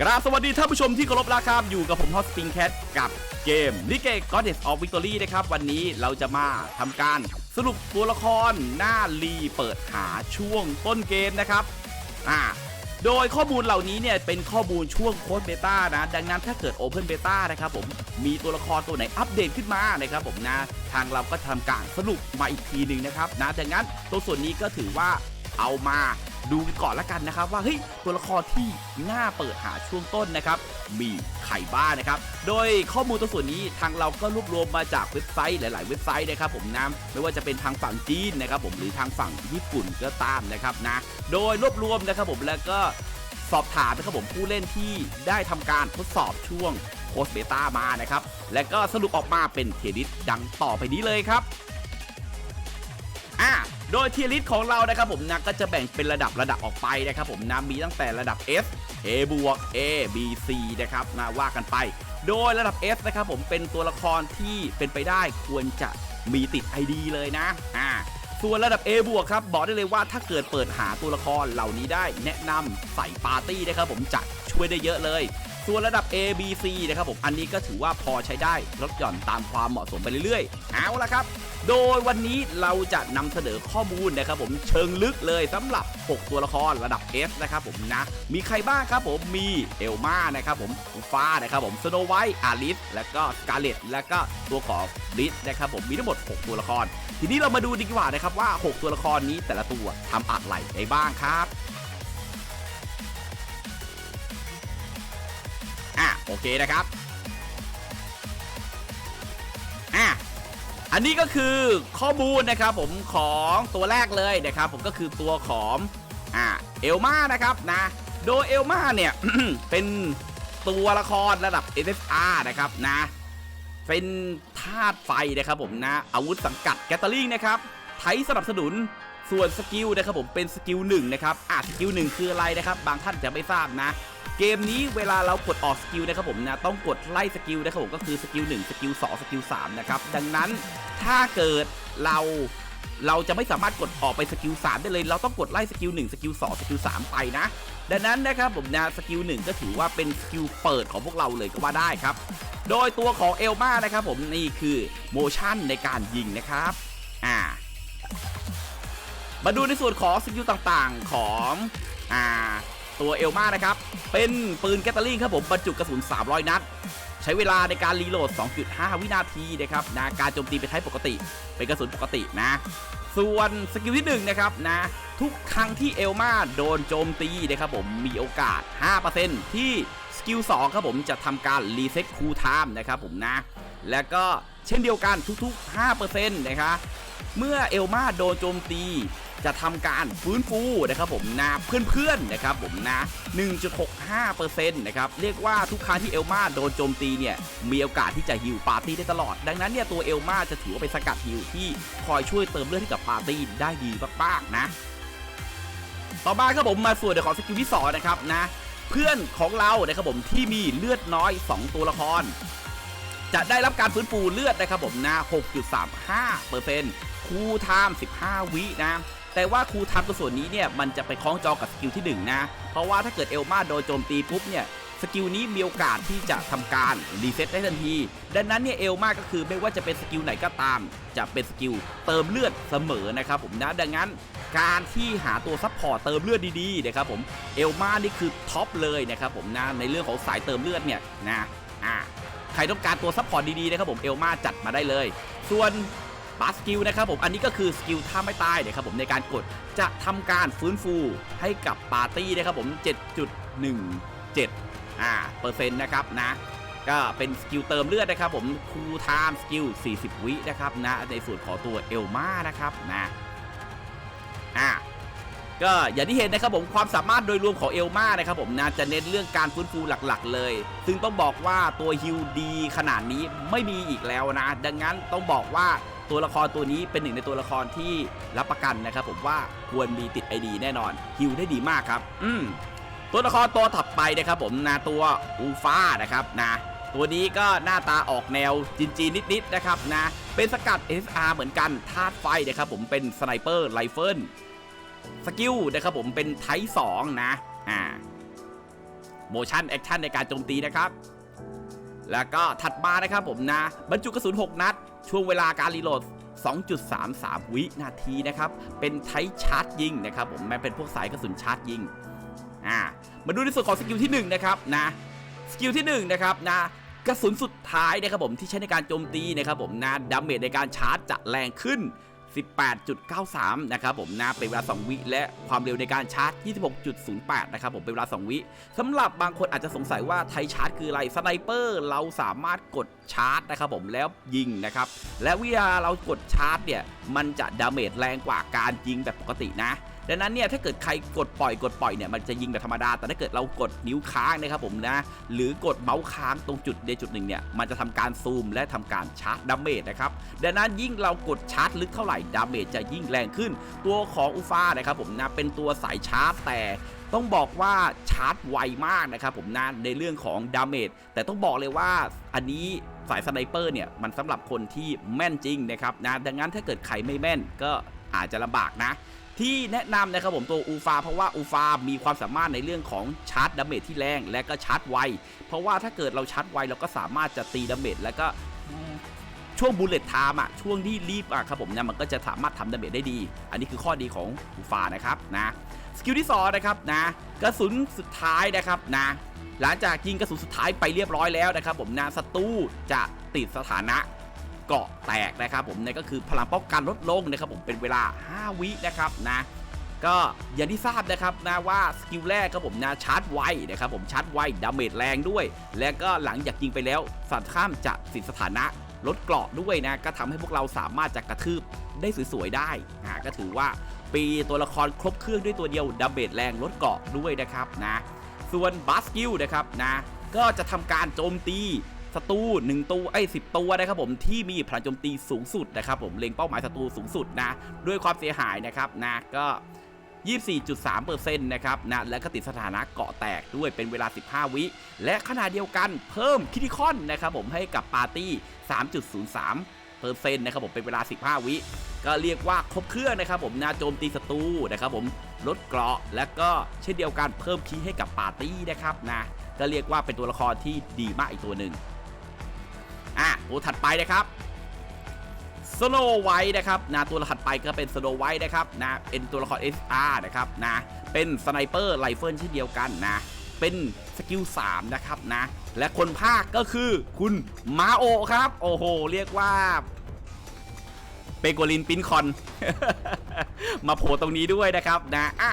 กราบสวัสดีท่านผู้ชมที่เคารพรักครับอยู่กับผมฮอสปิงแคทกับเกมลิเก Goddess of Victory นะครับ วันนี้เราจะมาทำการสรุปตัวละครหน้ารีเปิดหาช่วงต้นเกมนะครับอ่าโดยข้อมูลเหล่านี้เนี่ยเป็นข้อมูลช่วงโค้ดเบต้านะ ดังนั้นถ้าเกิด Open Beta นะครับผมมีตัวละครตัวไหนอัปเดตขึ้นมานะครับผมนะ ทางเราก็ทำการสรุปมาอีกทีหนึ่งนะครับนะดังนั้นตัวส่วนนี้ก็ถือว่าเอามา ดูกันก่อนละกันนะครับ ว่าเฮ้ยตัวละครที่น่าเปิดหาช่วงต้นนะครับ มีใครบ้างนะครับ โดยข้อมูลตัวส่วนนี้ทางเราก็รวบรวมมาจากเว็บไซต์หลาย ๆ เว็บไซต์นะครับผมนะไม่ว่าจะเป็นทางฝั่งจีนนะครับ ผมหรือทางฝั่งญี่ปุ่นก็ตามนะครับนะโดยรวบรวมนะครับผมแล้วก็สอบถามนะครับผมผู้เล่นที่ได้ทำการทดสอบช่วงโคสเบต้ามานะครับ และก็สรุปออกมาเป็นเทียริสดังต่อไปนี้เลยครับ อ่า โดยเทียริสของเรานะครับผมนะก็จะแบ่งเป็นระดับระดับออกไปนะครับผมนะมีตั้งแต่ระดับ S A บวก A B C นะครับนะว่ากันไป โดยระดับ S นะครับผมเป็นตัวละครที่เป็นไปได้ควรจะมีติด ID เลยนะอ่าส่วนระดับ A บวกครับบอกได้เลยว่าถ้าเกิดเปิดหาตัวละครเหล่านี้ได้แนะนำใส่ปาร์ตี้นะครับผมจะช่วยได้เยอะเลย ส่วนระดับ A B C นะครับผมอันนี้ก็ถือว่าพอใช้ได้ลดหย่อนตามความเหมาะสมไปเรื่อยๆ เอาละครับ โดยวันนี้เราจะนำเสนอข้อมูลนะครับผมเชิงลึกเลยสำหรับ 6 ตัวละครระดับ S นะครับผมนะ มีใครบ้างครับผมมีเอลมานะครับผมฟ้านะครับผมสโนไวท์อาริสแล้วก็สกาเลตแล้วก็ตัวของลิสนะครับผมมีทั้งหมด 6 ตัวละคร ทีนี้เรามาดูดีกว่านะครับว่า 6 ตัวละครนี้แต่ละตัวทำอะไรได้บ้างครับอะโอเคนะครับ อันนี้ก็คือข้อมูลนะครับผมของตัวแรกเลยนะครับผมก็คือตัวของอ่าเอลมานะครับนะโดยเอลมาเนี่ย เป็นตัวละครระดับ SSR นะครับนะเป็นธาตุไฟนะครับผมนะอาวุธสังกัดแกตเตอริงนะครับ ไทยสนับสนุนส่วนสกิลนะครับผมเป็นสกิลหนึ่งนะครับอะสกิลหนึ่งคืออะไรนะครับ บางท่านจะไม่ทราบนะ เกมนี้เวลาเรากดออกสกิลนะครับผมนะต้องกดไล่สกิลนะครับผมก็คือสกิล1สกิล2สกิล3นะครับดังนั้นถ้าเกิดเราเราจะไม่สามารถกดออกไปสกิล3ได้เลย เราต้องกดไล่สกิล1สกิล2สกิล3ไปนะ ดังนั้นนะครับผมนะสกิล1ก็ถือว่าเป็นสกิลเปิดของพวกเราเลยก็ว่าได้ครับ โดยตัวของเอลมานะครับผมนี่คือโมชั่นในการยิงนะครับ อ่า มาดูในส่วนของสกิลต่างๆของอ่าตัวเอลมานะครับ เป็นปืนแกตเตอริงครับผมบรรจุกระสุน 300 นัด ใช้เวลาในการรีโหลด 2.5 วินาทีนะครับนะการโจมตีเป็นไทปกติ เป็นกระสุนปกตินะ ส่วนสกิลที่1นะครับนะทุกครั้งที่เอลมาโดนโจมตีนะครับผมมีโอกาส 5%ที่สกิล2ครับผมจะทำการรีเซ็ตคูลไทม์นะครับผมนะ แล้วก็เช่นเดียวกันทุกๆ 5%นะครับเมื่อเอลมาโดนโจมตี จะทำการฟื้นฟูนะครับผมนะเพื่อนๆนะครับผมนะ 1.65%นะครับเรียกว่าทุกครั้งที่เอลมาโดนโจมตีเนี่ยมีโอกาสที่จะฮิวปาร์ตี้ได้ตลอด ดังนั้นเนี่ยตัวเอลมาจะถือว่าเป็นสกัดฮิวที่คอยช่วยเติมเลือดให้กับปาร์ตี้ได้ดีมากๆนะ ต่อมาครับผมมาส่วนเดี๋ยวของสกิลที่สองนะครับนะเพื่อนของเรานะครับผมที่มีเลือดน้อย 2 ตัวละคร จะได้รับการฟื้นฟูเลือดนะครับผมนะ 6.35%คูลไทม์15 วินะ แต่ว่าครูทม์ตัวส่วนนี้เนี่ยมันจะไปคล้องจองกับสกิลที่1นะเพราะว่าถ้าเกิดเอลมาโดนโจมตีปุ๊บเนี่ยสกิลนี้มีโอกาสที่จะทำการรีเซ็ตได้ทันที ดังนั้นเนี่ยเอลมาก็คือไม่ว่าจะเป็นสกิลไหนก็ตาม จะเป็นสกิลเติมเลือดเสมอนะครับผมนะดังนั้นการที่หาตัวซัพพอร์ตเติมเลือดดีๆนะครับผมเอลมานี่คือท็อปเลยนะครับผมนะในเรื่องของสายเติมเลือดเนี่ยนะอ่าใครต้องการตัวซัพพอร์ตดีๆนะครับผมเอลมาจัดมาได้เลย ส่วน บาสกิลนะครับผมอันนี้ก็คือสกิลท่าไม่ตายเนะครับผมในการกดจะทำการฟื้นฟูให้กับปาร์ตี้นะครับผม 7.17อ่าเปอร์เซ็นต์นะครับนะก็เป็นสกิลเติมเลือดนะครับผมคูลไทม์สกิล 40 วินะครับนะในส่วนของตัวเอลมานะครับนะอ่าก็อย่างที่เห็นนะครับผมความสามารถโดยรวมของเอลมานะครับผมนะจะเน้นเรื่องการฟื้นฟูหลักๆ เลย ซึ่งต้องบอกว่าตัวฮิลดีขนาดนี้ไม่มีอีกแล้วนะ ดังนั้นต้องบอกว่า ตัวละครตัวนี้เป็นหนึ่งในตัวละครที่รับประกันนะครับผมว่าควรมีติดไอดีแน่นอนฮิลได้ดีมากครับ อืมตัวละครตัวถัดไปนะครับผมนะตัวอูฟ้านะครับนะตัวนี้ก็หน้าตาออกแนวจีนๆนิดๆนะครับนะเป็นสกัด SR เหมือนกันธาตุไฟนะครับผมเป็นสไนเปอร์ไรเฟิลสกิลนะครับผมเป็นไทป์2นะอ่า motion action ในการโจมตีนะครับ แล้วก็ถัดมานะครับผมนะ บรรจุกระสุน 6 นัด ช่วงเวลาการรีโหลด 2.33 วินาทีนะครับ เป็นไทชาร์จยิงนะครับผมแม้เป็นพวกสายกระสุนชาร์จยิงอ่ามาดูในส่วนของสกิลที่1นะครับนะสกิลที่1นะครับนะกระสุนสุดท้ายนะครับผมที่ใช้ในการโจมตีนะครับผมนะดาเมจในการชาร์จจะแรงขึ้น 18.93 นะครับผมนะเป็นเวลา 2 วิ และความเร็วในการชาร์จ 26.08 นะครับผมเป็นเวลา 2 วิสำหรับบางคนอาจจะสงสัยว่าไทชาร์จคืออะไรสไนเปอร์เราสามารถกดชาร์จนะครับผมแล้วยิงนะครับ และเวลาเรากดชาร์จเนี่ย มันจะดาเมจแรงกว่าการยิงแบบปกตินะ ดังนั้นเนี่ยถ้าเกิดใครกดปล่อยกดปล่อยเนี่ยมันจะยิงแบบธรรมดา แต่ถ้าเกิดเรากดนิ้วค้างนะครับผมนะหรือกดเมาส์ค้างตรงจุดใดจุดหนึ่งเนี่ยมันจะทำการซูมและทำการชาร์จดาเมจนะครับดังนั้นยิ่งเรากดชาร์จลึกเท่าไหร่ดาเมจจะยิ่งแรงขึ้น ตัวของอูฟานะครับผมนะเป็นตัวสายชาร์จแต่ต้องบอกว่าชาร์จไวมากนะครับผมนะในเรื่องของดาเมจแต่ต้องบอกเลยว่าอันนี้สายสไนเปอร์เนี่ยมันสำหรับคนที่แม่นจริงนะครับนะดังนั้นถ้าเกิดใครไม่แม่นก็อาจจะลำบากนะ ที่แนะนำนะครับผมตัวอูฟาเพราะว่าอูฟามีความสามารถในเรื่องของชาร์จดาเมจที่แรงและก็ชาร์จไว เพราะว่าถ้าเกิดเราชาร์จไวเราก็สามารถจะตีดาเมจแล้วก็ช่วงบูเลตไทม์อะช่วงที่รีบอะครับผมเนี่ยมันก็จะสามารถทำดาเมจได้ดี อันนี้คือข้อดีของอูฟานะครับนะสกิลที่สองนะครับนะกระสุนสุดท้ายนะครับนะหลังจากยิงกระสุนสุดท้ายไปเรียบร้อยแล้วนะครับผมนะศัตรูจะติดสถานะ เกาะแตกนะครับผมนั่นก็คือพลังป้องกันลดลงนะครับผมเป็นเวลา 5 วินะครับนะก็อย่างที่ทราบนะครับนะว่าสกิลแรกครับผมนะชาร์จไวนะครับผมชาร์จไวดาเมจแรงด้วย และก็หลังจากยิงไปแล้วฝั่งข้ามจะสิทธิสถานะลดเกราะด้วยนะก็ทำให้พวกเราสามารถจะกระทืบได้สวยๆได้นะก็ถือว่าปีตัวละครครบเครื่องด้วยตัวเดียวดาเมจแรงลดเกราะด้วยนะครับนะส่วนบัสกิลนะครับนะก็จะทำการโจมตี ศัตรู1ตัวไอ้สิตัวนะครับผมที่มีพลังโจมตีสูงสุดนะครับผมเล็งเป้าหมายศัตรูสูงสุดนะด้วยความเสียหายนะครับนะก็ 24.3%นะครับนะและก็ติดสถานะเกาะแตกด้วยเป็นเวลา 15 วิ และขณะเดียวกันเพิ่มคิติคอนนะครับผมให้กับปาร์ตี้ 3.03เปอร์เซ็นต์นะครับผมเป็นเวลา 15 วิ ก็เรียกว่าครบเครื่องนะครับผมนาโจมตีศัตรูนะครับผมลดเกราะและก็เช่นเดียวกันเพิ่มคีย์ให้กับปาร์ตี้นะครับนะก็เรียกว่าเป็นตัวละครที่ดีมากอีกตัวหนึ่ง อะตัวถัดไปนะครับสโนไวท์นะครับนะตัวถัดไปก็เป็นสโนไวท์นะครับนะเป็นตัวละคร SR นะครับนะเป็นสไนเปอร์ไรเฟิลเช่นเดียวกันนะเป็นสกิล3นะครับนะและคนภาคก็คือคุณมาโอครับ โอ้โห เรียกว่าเปโกลินปินคอน มาโผล่ตรงนี้ด้วยนะครับนะอะ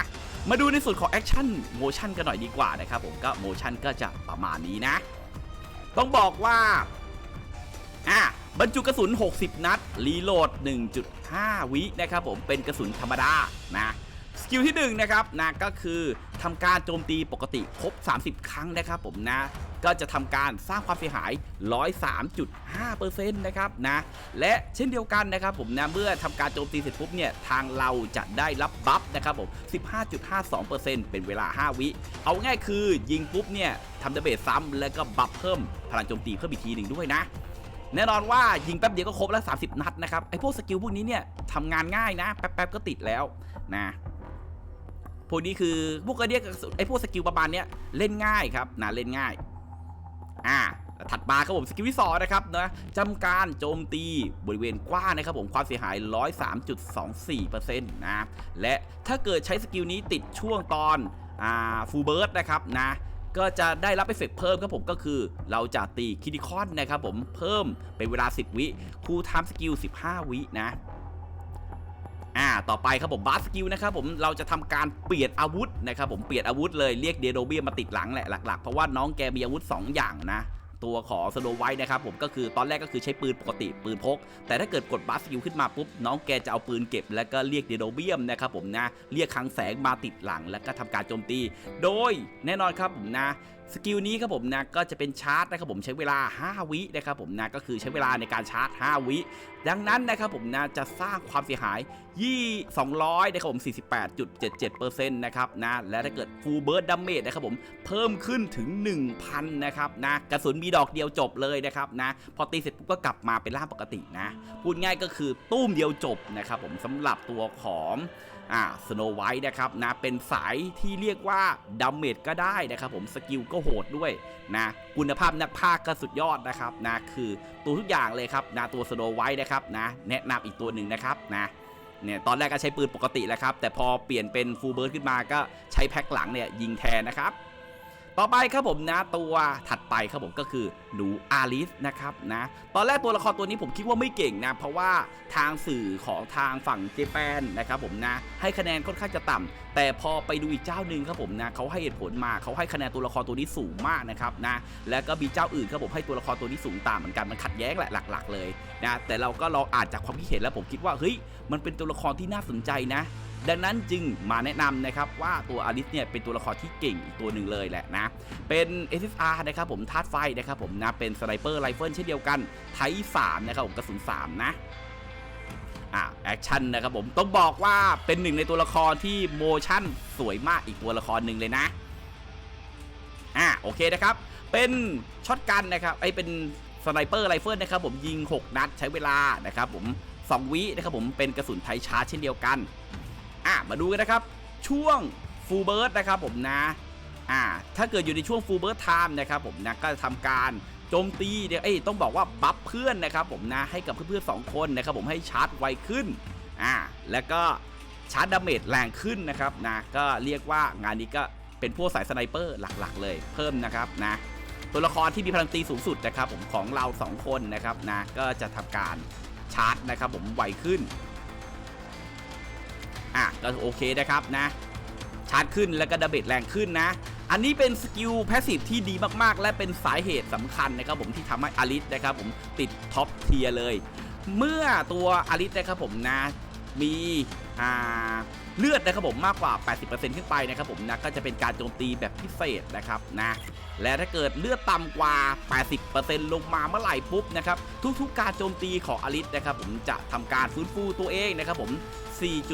มาดูในส่วนของแอคชั่นโมชั่นกันหน่อยดีกว่านะครับผมก็โมชั่นก็จะประมาณนี้นะ ต้องบอกว่า อะบรรจุกระสุน 60 นัด รีโหลด 1.5 วินะครับผมเป็นกระสุนธรรมดานะสกิลที่1นะครับนะก็คือทำการโจมตีปกติครบ 30 ครั้งนะครับผมนะ ก็จะทำการสร้างความเสียหาย 103.5%นะครับนะและเช่นเดียวกันนะครับผมนะเมื่อทำการโจมตีเสร็จปุ๊บเนี่ยทางเราจะได้รับบัฟนะครับผม 15.52%เป็นเวลา 5 วิ เอาง่ายคือยิงปุ๊บเนี่ยทำดาเมจซ้ำแล้วก็บัฟเพิ่มพลังโจมตีเพิ่มอีกทีหนึ่งด้วยนะ แน่นอนว่ายิงแป๊บเดียวก็ครบแล้ว 30 นัดนะครับไอ้พวกสกิลพวกนี้เนี่ยทำงานง่ายนะแป๊บๆก็ติดแล้วนะพวกนี้คือพวกกระเดียกไอ้พวกสกิลประมาณเนี้ยเล่นง่ายครับนะเล่นง่ายอ่าถัดมาครับผมสกิลที่สองนะครับนะจำการโจมตีบริเวณกว้างนะครับผมความเสียหาย 103.24%นะและถ้าเกิดใช้สกิลนี้ติดช่วงตอนอ่าฟูเบิร์ดนะครับนะ ก็จะได้รับเอฟเฟกเพิ่มครับผมก็คือเราจะตีคิดิคอนนะครับผมเพิ่มเป็นเวลา 10 วิคูลไทม์สกิล 15 วินะอ่า ต่อไปครับผมบาสสกิลนะครับผม เราจะทำการเปลี่ยนอาวุธนะครับผม เปลี่ยนอาวุธเลย เรียกเดโดเบียมาติดหลังแหละหลักๆ เพราะว่าน้องแกมีอาวุธ 2 อย่างนะ ตัวของสโนไวท์นะครับผมก็คือตอนแรกก็คือใช้ปืนปกติปืนพก แต่ถ้าเกิดกดบัสสกิลขึ้นมาปุ๊บน้องแกจะเอาปืนเก็บ แล้วก็เรียกเดโดเบียมนะครับผมนะเรียกคังแสงมาติดหลังแล้วก็ทำการโจมตี โดยแน่นอนครับผมนะสกิลนี้ครับผมนะก็จะเป็นชาร์จนะครับผมใช้เวลา 5 วินะครับผมนะก็คือใช้เวลาในการชาร์จ 5 วิ ดังนั้นนะครับผมนะจะสร้างความเสียหายยี่200นะครับผม 48.77%นะครับนะและถ้าเกิด full burst damage นะครับผมเพิ่มขึ้นถึง 1,000นะครับนะกระสุนมีดอกเดียวจบเลยนะครับนะพอตีเสร็จปุ๊บก็กลับมาเป็นร่างปกตินะ พูดง่ายก็คือตุ้มเดียวจบนะครับผมสำหรับตัวของ อ่าสโนไวท์นะครับนะเป็นสายที่เรียกว่าดัมเมจก็ได้นะครับผมสกิลก็โหดด้วยนะคุณภาพนักภาคก็สุดยอดนะครับนะคือตัวทุกอย่างเลยครับนะตัวสโนไวท์นะครับนะแนะนำอีกตัวหนึ่งนะครับนะเนี่ยตอนแรกก็ใช้ปืนปกติแหละครับ แต่พอเปลี่ยนเป็นฟูลเบิร์ดขึ้นมาก็ใช้แพ็คหลังเนี่ยยิงแทนนะครับ ต่อไปครับผมนะตัวถัดไปครับผมก็คือหนูอาลิสนะครับนะตอนแรกตัวละครตัวนี้ผมคิดว่าไม่เก่งนะเพราะว่าทางสื่อของทางฝั่งเจแปนนะครับผมนะให้คะแนนค่อนข้างจะต่ำแต่พอไปดูอีกเจ้าหนึ่งครับผมนะเขาให้เหตุผลมาเขาให้คะแนนตัวละครตัวนี้สูงมากนะครับนะแล้วก็มีเจ้าอื่นครับผมให้ตัวละครตัวนี้สูงตามเหมือนกันมันขัดแย้งแหละหลัก ๆ เลยนะแต่เราก็ลองอ่านจากความคิดเห็นแล้วผมคิดว่าเฮ้ย มันเป็นตัวละครที่น่าสนใจนะ ดังนั้นจึงมาแนะนำนะครับว่าตัวอลิสเนี่ยเป็นตัวละครที่เก่งอีกตัวหนึ่งเลยแหละนะ เป็น SSR นะครับผมธาตุไฟนะครับผมนะเป็นสไนเปอร์ไรเฟิลเช่นเดียวกันไท3นะครับผมกระสุน3นะอ่าแอคชั่นนะครับผมต้องบอกว่าเป็นหนึ่งในตัวละครที่โมชั่นสวยมากอีกตัวละครหนึ่งเลยนะอ่าโอเคนะครับ เป็นช็อตกันนะครับไอเป็นสไนเปอร์ไรเฟิลนะครับผมยิง 6 นัดใช้เวลานะครับผม 2 วินะครับผมเป็นกระสุนไทยชาร์จเช่นเดียวกันอะมาดูกันนะครับ ช่วงฟูลเบิร์ดนะครับผมนะอ่าถ้าเกิดอยู่ในช่วงฟูลเบิร์ดไทม์นะครับผมนะก็จะทำการโจมตีเดี๋ยวเอ้ยต้องบอกว่าบัฟเพื่อนนะครับผมนะให้กับเพื่อนๆสองคนนะครับผมให้ชาร์จไวขึ้นอ่าแล้วก็ชาร์จดาเมจแรงขึ้นนะครับนะก็เรียกว่างานนี้ก็เป็นพวกสายสไนเปอร์หลักๆ เลยเพิ่มนะครับนะตัวละครที่มีพลังตีสูงสุดนะครับผมของเราสองคนนะครับนะก็จะทำการ ชาร์จนะครับผมไวขึ้น อะก็โอเคนะครับนะชาร์จขึ้นแล้วก็ดาเบจแรงขึ้นนะ อันนี้เป็นสกิลแพสซีฟที่ดีมากๆ และเป็นสาเหตุสำคัญนะครับผมที่ทำให้อลิสนะครับผมติดท็อปเทียร์เลย เมื่อตัวอลิสนะครับผมนะ มีอ่าเลือดนะครับผมมากกว่า 80%ขึ้นไปนะครับผมนะก็จะเป็นการโจมตีแบบพิเศษนะครับนะและถ้าเกิดเลือดต่ำกว่า 80%ลงมาเมื่อไหร่ปุ๊บนะครับทุกๆการโจมตีของอลิสนะครับผมจะทำการฟื้นฟูตัวเองนะครับผม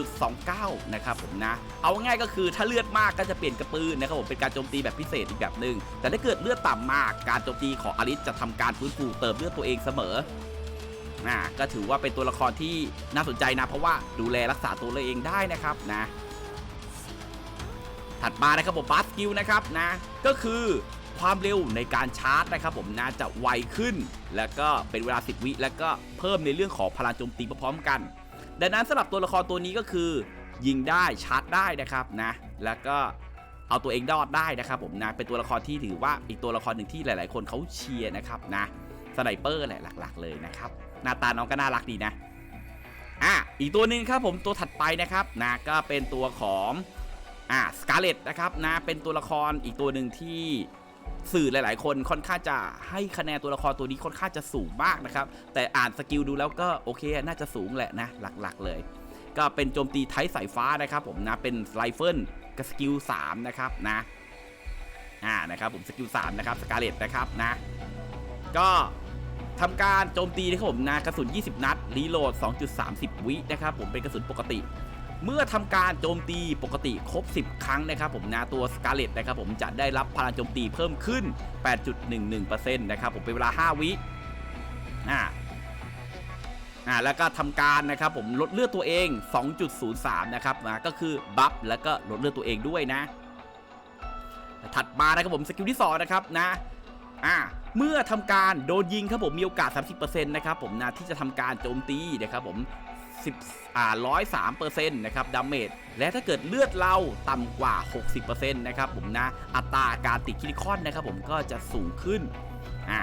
4.29 นะครับผมนะ เอาง่ายก็คือถ้าเลือดมากก็จะเปลี่ยนกระปืนนะครับผมเป็นการโจมตีแบบพิเศษอีกแบบหนึ่งแต่ถ้าเกิดเลือดต่ำมากการโจมตีของอลิสจะทำการฟื้นฟูเติมเลือดตัวเองเสมอ นะก็ถือว่าเป็นตัวละครที่น่าสนใจนะ เพราะว่าดูแลรักษาตัวเราเองได้นะครับนะ ถัดมานะครับผมบัสกิลนะครับนะ ก็คือความเร็วในการชาร์จนะครับผมนะจะไวขึ้น แล้วก็เป็นเวลา 10 วิแล้วก็เพิ่มในเรื่องของพลังโจมตีพร้อมกัน ดังนั้นสำหรับตัวละครตัวนี้ก็คือ ยิงได้ชาร์จได้นะครับนะ แล้วก็เอาตัวเองรอดได้นะครับผมนะเป็นตัวละครที่ถือว่าอีกตัวละครหนึ่งที่หลาย ๆ คนเขาเชียร์นะครับนะสไนเปอร์แหละหลัก ๆ เลยนะครับ หน้าตาน้องก็น่ารักดีนะอะอีกตัวหนึ่งครับผมตัวถัดไปนะครับนะก็เป็นตัวของอ่าสกาเลตนะครับนะเป็นตัวละครอีกตัวหนึ่งที่สื่อหลาย ๆ คนค่อนข้างจะให้คะแนนตัวละครตัวนี้ค่อนข้างจะสูงมากนะครับ แต่อ่านสกิลดูแล้วก็โอเคน่าจะสูงแหละนะหลัก ๆ เลย ก็เป็นโจมตีไทสายฟ้านะครับผมนะเป็นไรเฟิลกับสกิล3นะครับนะอ่านะครับผมสกิล3นะครับสกาเลตนะครับนะ ก็ ทำการโจมตีนะครับผมนะกระสุน 20 นัด รีโหลด 2.30 วินะครับผมเป็นกระสุนปกติ เมื่อทำการโจมตีปกติครบ 10 ครั้งนะครับผมนะตัวสกาเลตนะครับผมจะได้รับพลังโจมตีเพิ่มขึ้น 8.11%นะครับผมเป็นเวลา 5 วิอ่าอ่าแล้วก็ทำการนะครับผมลดเลือดตัวเอง 2.03 นะครับนะก็คือบัฟแล้วก็ลดเลือดตัวเองด้วยนะ ถัดมานะครับผมสกิลที่2นะครับนะ อ่าเมื่อทำการโดนยิงครับผมมีโอกาส 30%นะครับผมนะที่จะทำการโจมตีนะครับผม10อ่า103%นะครับดาเมจและถ้าเกิดเลือดเราต่ำกว่า 60%นะครับผมนะอัตราการติดคิลิคอนนะครับผมก็จะสูงขึ้นอ่า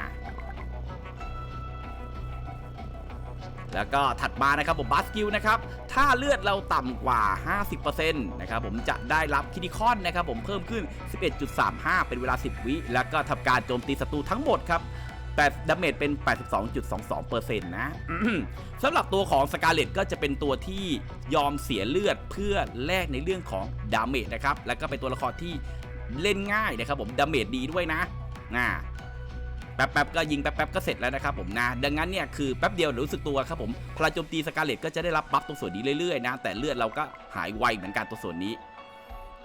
แล้วก็ถัดมานะครับผมบัสกิลนะครับถ้าเลือดเราต่ำกว่า 50%นะครับผมจะได้รับคิดิคอนนะครับผมเพิ่มขึ้น 11.35 เป็นเวลา 10 วิ แล้วก็ทำการโจมตีศัตรูทั้งหมดครับแต่ดาเมจเป็น 82.22%นะอื้อสำหรับตัวของสกาเลตก็จะเป็นตัวที่ยอมเสียเลือดเพื่อแลกในเรื่องของดาเมจนะครับ แล้วก็เป็นตัวละครที่เล่นง่ายนะครับผมดาเมจดีด้วยนะนะ แป๊บๆก็ยิงแป๊บๆก็เสร็จแล้วนะครับผมนะดังนั้นเนี่ยคือแป๊บเดียวรู้สึกตัวครับผมพลังโจมตีสกาเลตก็จะได้รับบัฟตรงส่วนนี้เรื่อยๆนะแต่เลือดเราก็หายไวเหมือนกันตัวส่วนนี้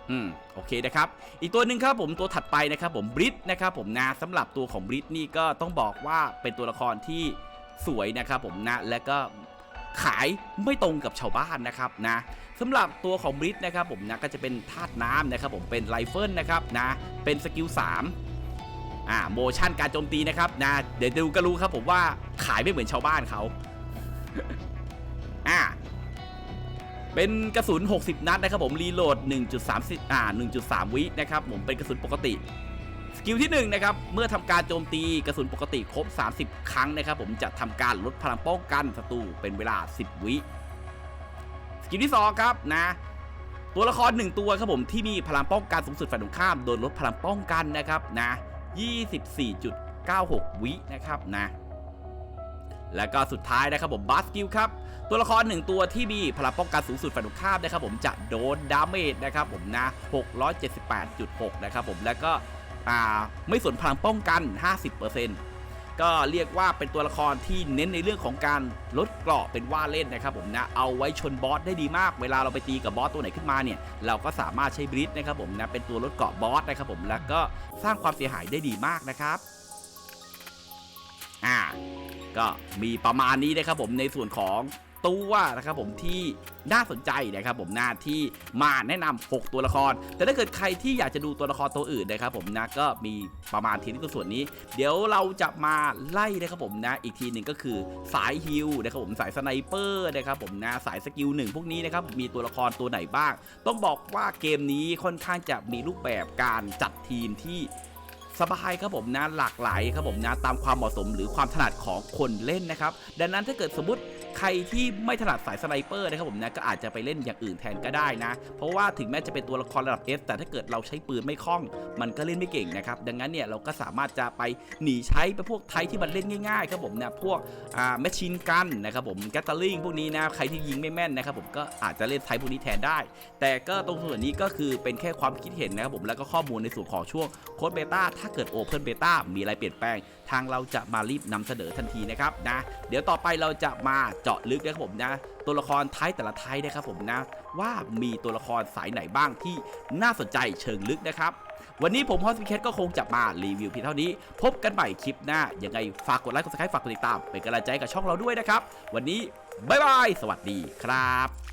อืมโอเคนะครับ อีกตัวหนึ่งครับผมตัวถัดไปนะครับผมบริดนะครับผมนะสำหรับตัวของบริดนี่ก็ต้องบอกว่าเป็นตัวละครที่สวยนะครับผมนะและก็ขายไม่ตรงกับชาวบ้านนะครับนะสำหรับตัวของบริดนะครับผมนะก็จะเป็นธาตุน้ำนะครับผมเป็นไรเฟิลนะครับนะเป็นสกิล3 อ่าโมชั่นการโจมตีนะครับนะเดี๋ยวดูก็รู้ครับผมว่าขายไม่เหมือนชาวบ้านเขาอ่าเป็นกระสุน 60 นัดนะครับผมรีโหลด 1.30อ่า1.3 วินะครับผมเป็นกระสุนปกติสกิลที่1นะครับเมื่อทำการโจมตีกระสุนปกติครบ 30 ครั้งนะครับผมจะทำการลดพลังป้องกันศัตรูเป็นเวลา 10 วิสกิลที่2ครับนะตัวละคร 1 ตัวครับผมที่มีพลังป้องกันสูงสุดฝ่ายตรงข้ามโดนลดพลังป้องกันนะครับนะ 24.96 วินะครับนะแล้วก็สุดท้ายนะครับผมบัสกิลครับ ตัวละครหนึ่งตัวที่มีพลังป้องกันสูงสุดฝ่ายตรงข้ามนะครับผมจะโดนดาเมจนะครับผมนะ 678.6 นะครับผมแล้วก็ไม่ส่วนพลังป้องกัน 50% ก็เรียกว่าเป็นตัวละครที่เน้นในเรื่องของการลดเกราะเป็นว่าเล่นนะครับผมนะเอาไว้ชนบอสได้ดีมาก เวลาเราไปตีกับบอสตัวไหนขึ้นมาเนี่ยเราก็สามารถใช้บริดนะครับผมนะเป็นตัวลดเกราะบอสนะครับผมแล้วก็สร้างความเสียหายได้ดีมากนะครับอ่าก็มีประมาณนี้นะครับผมในส่วนของ ตัวนะครับผมที่น่าสนใจนะครับผมหน้าที่มาแนะนำ6ตัวละคร แต่ถ้าเกิดใครที่อยากจะดูตัวละครตัวอื่นนะครับผมนะก็มีประมาณทีนี้ตัวส่วนนี้ เดี๋ยวเราจะมาไล่นะครับผมนะอีกทีหนึ่งก็คือสายฮิลนะครับผมสายสไนเปอร์นะครับผมนะสายสกิลหนึ่งพวกนี้นะครับมีตัวละครตัวไหนบ้าง ต้องบอกว่าเกมนี้ค่อนข้างจะมีรูปแบบการจัดทีมที่สบายครับผมนะหลากหลายครับผมนะตามความเหมาะสมหรือความถนัดของคนเล่นนะครับ ดังนั้นถ้าเกิดสมมติ ใครที่ไม่ถนัดสายสไนเปอร์นะครับผมนะก็อาจจะไปเล่นอย่างอื่นแทนก็ได้นะ เพราะว่าถึงแม้จะเป็นตัวละครระดับ S แต่ถ้าเกิดเราใช้ปืนไม่คล่อง มันก็เล่นไม่เก่งนะครับ ดังนั้นเนี่ยเราก็สามารถจะไปหนีใช้ไปพวกไทยที่มันเล่นง่ายๆครับผมนะพวกอ่าแมชชีนกันนะครับผมแกตเตอร์ลิงพวกนี้นะใครที่ยิงไม่แม่นนะครับผมก็อาจจะเล่นไทยพวกนี้แทนได้ แต่ก็ตรงส่วนนี้ก็คือเป็นแค่ความคิดเห็นนะครับผมแล้วก็ข้อมูลในส่วนของช่วงโค้ดเบต้าถ้าเกิดโอเพนเบต้ามีอะไรเปลี่ยนแปลง ทางเราจะมารีบนำเสนอทันทีนะครับนะเดี๋ยวต่อไปเราจะมาเจาะลึกนะครับผมนะ ตัวละครไทยแต่ละไทยนะครับผมนะ ว่ามีตัวละครสายไหนบ้างที่น่าสนใจเชิงลึกนะครับ วันนี้ผมฮอสพิเคทก็คงจะมารีวิวเพียงเท่านี้ พบกันใหม่คลิปหน้า ยังไงฝากกดไลค์กดซับสไครต์ฝากกดติดตามเป็นกำลังใจกับช่องเราด้วยนะครับ วันนี้บ๊ายบาย สวัสดีครับ